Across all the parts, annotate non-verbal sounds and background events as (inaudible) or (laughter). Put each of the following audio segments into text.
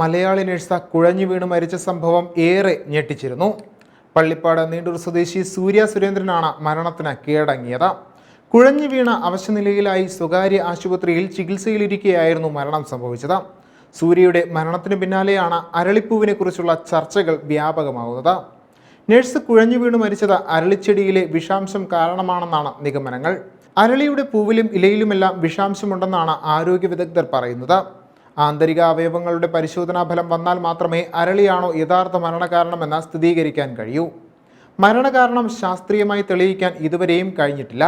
മലയാളി നഴ്സ കുഴഞ്ഞു വീണ് മരിച്ച സംഭവം ഏറെ ഞെട്ടിച്ചിരുന്നു. പള്ളിപ്പാട് നീണ്ടൂർ സ്വദേശി സൂര്യ സുരേന്ദ്രനാണ് മരണത്തിന് കീഴടങ്ങിയത്. കുഴഞ്ഞു വീണ അവശനിലയിലായി സ്വകാര്യ ആശുപത്രിയിൽ ചികിത്സയിലിരിക്കെയായിരുന്നു മരണം സംഭവിച്ചത്. സൂര്യയുടെ മരണത്തിന് പിന്നാലെയാണ് അരളിപ്പൂവിനെ കുറിച്ചുള്ള ചർച്ചകൾ വ്യാപകമാകുന്നത് നഴ്സ് കുഴഞ്ഞു വീണ് മരിച്ചത് അരളിച്ചെടിയിലെ വിഷാംശം കാരണമാണെന്നാണ് നിഗമനങ്ങൾ. അരളിയുടെ പൂവിലും ഇലയിലുമെല്ലാം വിഷാംശമുണ്ടെന്നാണ് ആരോഗ്യ വിദഗ്ധർ പറയുന്നത്. ആന്തരിക അവയവങ്ങളുടെ പരിശോധനാ ഫലം വന്നാൽ മാത്രമേ അരളിയാണോ യഥാർത്ഥ മരണകാരണമെന്ന് സ്ഥിരീകരിക്കാൻ കഴിയൂ. മരണകാരണം ശാസ്ത്രീയമായി തെളിയിക്കാൻ ഇതുവരെയും കഴിഞ്ഞിട്ടില്ല.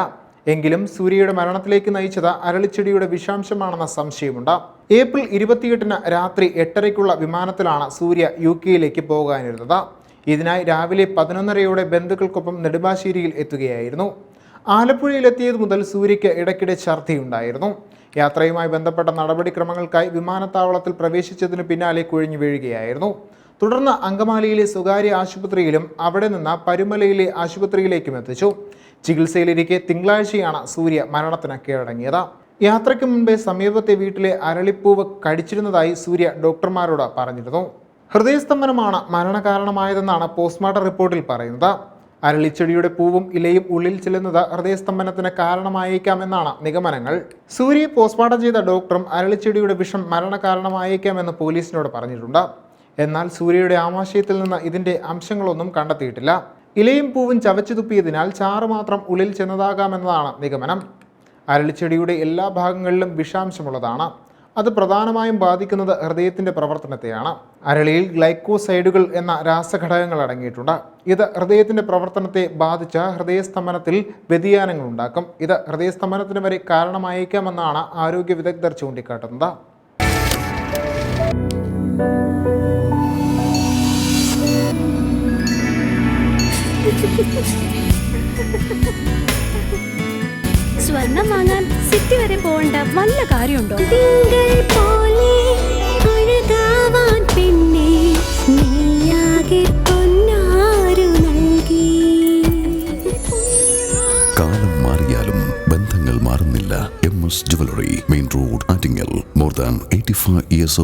എങ്കിലും സൂര്യയുടെ മരണത്തിലേക്ക് നയിച്ചത് അരളിച്ചെടിയുടെ വിഷാംശമാണെന്ന സംശയമുണ്ട്. ഏപ്രിൽ ഇരുപത്തിയെട്ടിന് രാത്രി എട്ടരയ്ക്കുള്ള വിമാനത്തിലാണ് സൂര്യ യു കെയിലേക്ക് പോകാനിരുന്നത്. ഇതിനായി രാവിലെ പതിനൊന്നരയോടെ ബന്ധുക്കൾക്കൊപ്പം നെടുമ്പാശ്ശേരിയിൽ എത്തുകയായിരുന്നു. ആലപ്പുഴയിലെത്തിയത് മുതൽ സൂര്യയ്ക്ക് ഇടയ്ക്കിടെ ഛർദിയുണ്ടായിരുന്നു യാത്രയുമായി ബന്ധപ്പെട്ട നടപടിക്രമങ്ങൾക്കായി വിമാനത്താവളത്തിൽ പ്രവേശിച്ചതിനു പിന്നാലെ കുഴിഞ്ഞു വീഴുകയായിരുന്നു. തുടർന്ന് അങ്കമാലിയിലെ സ്വകാര്യ ആശുപത്രിയിലും അവിടെ നിന്ന് പരുമലയിലെ ആശുപത്രിയിലേക്കും എത്തിച്ചു. ചികിത്സയിലിരിക്കെ തിങ്കളാഴ്ചയാണ് സൂര്യ മരണത്തിന് കീഴടങ്ങിയത്. യാത്രയ്ക്ക് മുൻപേ സമീപത്തെ വീട്ടിലെ അരളിപ്പൂവ് കടിച്ചിരുന്നതായി സൂര്യ ഡോക്ടർമാരോട് പറഞ്ഞിരുന്നു. ഹൃദയസ്തംഭനമാണ് മരണകാരണമായതെന്നാണ് പോസ്റ്റ്മോർട്ടം റിപ്പോർട്ടിൽ പറയുന്നത്. അരളിച്ചെടിയുടെ പൂവും ഇലയും ഉള്ളിൽ ചെല്ലുന്നത് ഹൃദയസ്തംഭനത്തിന് കാരണമായേക്കാമെന്നാണ് നിഗമനങ്ങൾ. സൂര്യയെ പോസ്റ്റ്മോർട്ടം ചെയ്ത ഡോക്ടറും അരളിച്ചെടിയുടെ വിഷം മരണകാരണമായേക്കാമെന്ന് പോലീസിനോട് പറഞ്ഞിട്ടുണ്ട്. എന്നാൽ സൂര്യയുടെ ആമാശയത്തിൽ നിന്ന് ഇതിന്റെ അംശങ്ങളൊന്നും കണ്ടെത്തിയിട്ടില്ല. ഇലയും പൂവും ചവച്ചു തുപ്പിയതിനാൽ ചാറ് മാത്രം ഉള്ളിൽ ചെന്നതാകാമെന്നതാണ് നിഗമനം. അരളിച്ചെടിയുടെ എല്ലാ ഭാഗങ്ങളിലും വിഷാംശമുള്ളതാണ്. അത് പ്രധാനമായും ബാധിക്കുന്നത് ഹൃദയത്തിന്റെ പ്രവർത്തനത്തെയാണ്. അരളിയിൽ ഗ്ലൈക്കോസൈഡുകൾ എന്ന രാസഘടകങ്ങൾ അടങ്ങിയിട്ടുണ്ട്. ഇത് ഹൃദയത്തിന്റെ പ്രവർത്തനത്തെ ബാധിച്ച ഹൃദയസ്തംഭനത്തിൽ വ്യതിയാനങ്ങൾ ഉണ്ടാക്കും. ഇത് ഹൃദയസ്തംഭനത്തിന് വരെ കാരണമായേക്കാമെന്നാണ് ആരോഗ്യ വിദഗ്ധർ ചൂണ്ടിക്കാട്ടുന്നത്. (laughs) സ്വർണം വാങ്ങാൻ സിറ്റി വരെ പോകേണ്ട നല്ല കാര്യമുണ്ടോ? തിങ്കൾ പോലെ അഴകാവാൻ പെണ്ണെ നീയാകെ പൊന്നാരു നൽകി. കാലം മാറിയാലും ബന്ധങ്ങൾ മാറുന്നില്ല. M S jewellery main road Attingal. More than eighty five years